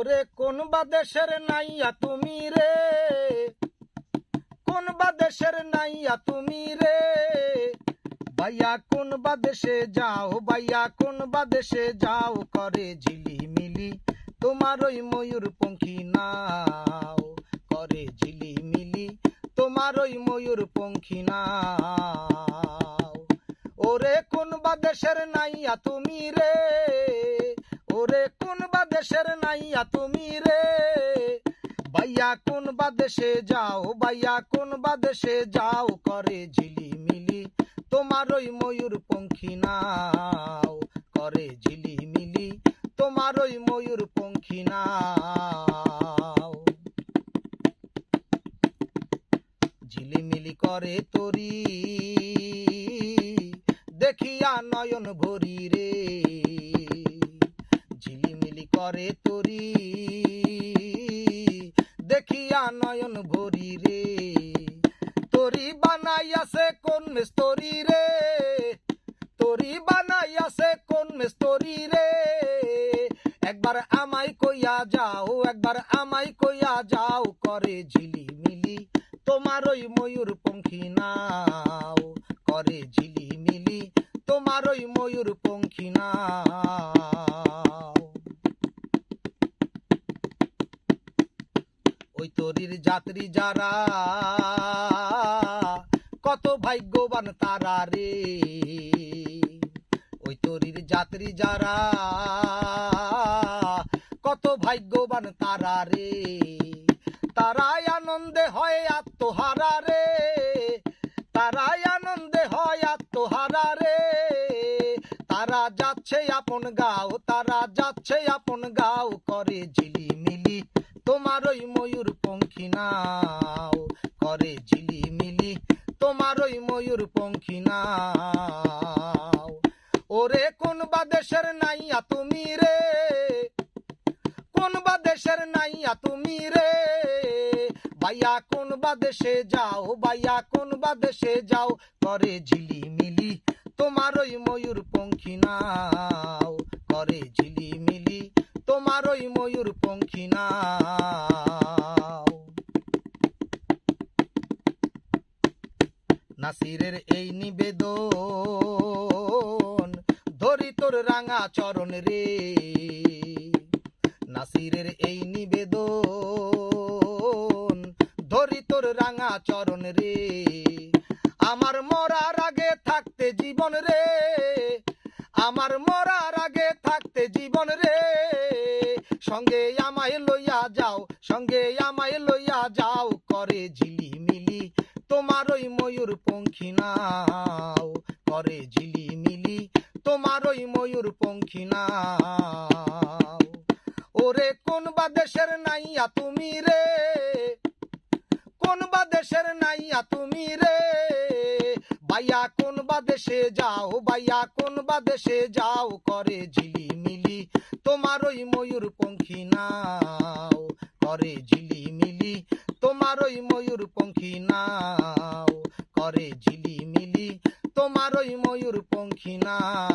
ওরে কোন বা দেশের নাইয়া তুমি রে? কোন বা দেশের নাইয়া তুমি রে? ভাইয়া, কোন বা দেশে যাও, ভাইয়া, কোন বা দেশে যাও, করে ঝিলিমিলি তোমার ওই ময়ূর পঙ্খী নাও, করে ঝিলিমিলি তোমার ওই ময়ূর পঙ্খী নাও। ওরে কোন বা দেশের নাইয়া তুমি রে? ওরে কোন বা দেশের নাইয়া তুমি রে? ভাইয়া কোন বা দেশে যাও, বাইয়া কোন বা দেশে যাও, করে ঝিলিমিলি। তোমার ওই ময়ূর পঙ্খী নাও, করে ঝিলিমিলি। তোমার ওই ময়ূর পঙ্খী নাও। ঝিলিমিলি করে তরি, দেখিয়া নয়ন ভরি রে। করে তরি। দেখিয়া নয়ন ভরি রে। তরি বানাইয়াছে কোন মিস্তরি রে? তরি বানাইয়াছে কোন মিস্তরি রে? একবার আমায় কইয়া যাও, একবার আমায় কইয়া যাও, করে ঝিলিমিলি তোমার ওই ময়ূর পঙ্খী নাও। করে ঝিলিমিলি তোমার ওই ময়ূর পঙ্খী নাও। ওই তরির যাত্রী যারা, কত ভাগ্যবান তারা রে। ওই তরির যাত্রী যারা, কত ভাগ্যবান তারা রে। তারাই আনন্দে হয় আত্মহারা রে। তারাই আনন্দে হয় আত্মহারা রে। তারা যাচ্ছে আপন গাও, তারা যাচ্ছে আপন গাও করে ঝিলিমিলি তোমার ওই ময়ূর পঙ্খী নাও। করে ঝিলিমিলি তোমার ওই ময়ূর পঙ্খী নাও। ওরে, কোন বা দেশের নাইয়া তুমি রে? কোন বা দেশের নাইয়া তুমি রে? বাইয়া কোন বা দেশে যাও, বাইয়া কোন বা দেশে যাও। করে ঝিলিমিলি তোমার ওই ময়ূর পঙ্খী নাও। করে ঝিলিমিলি তোমার ওই ময়ূর পঙ্খী নাও। নাসিরের এই নিবেদন ধরি তোর রাঙা চরণ রে। নাসিরের এই নিবেদন ধরি তোর রাঙা চরণ রে। আমার মরার আগে থাকতে জীবন রে। সঙ্গে আমায় লইয়া যাও, সঙ্গে আমায় লইয়া যাও, করে ঝিলিমিলি তোমার ওই ময়ূর পঙ্খী নাও, করে ঝিলিমিলি তোমার ওই ময়ূর পঙ্খী নাও। ওরে কোন বা দেশের নাইয়া তুমি রে? কোন বা দেশের নাইয়া তুমি রে? বাইয়া কোন বা দেশে যাও, বাইয়া কোন বা দেশে যাও, করে ঝিলিমিলি তোমার ওই ময়ূর পঙ্খী নাও করে ঝিলিমিলি। তোমার ওই ময়ূর পঙ্খী নাও করে ঝিলিমিলি। তোমার ওই ময়ূর পঙ্খী নাও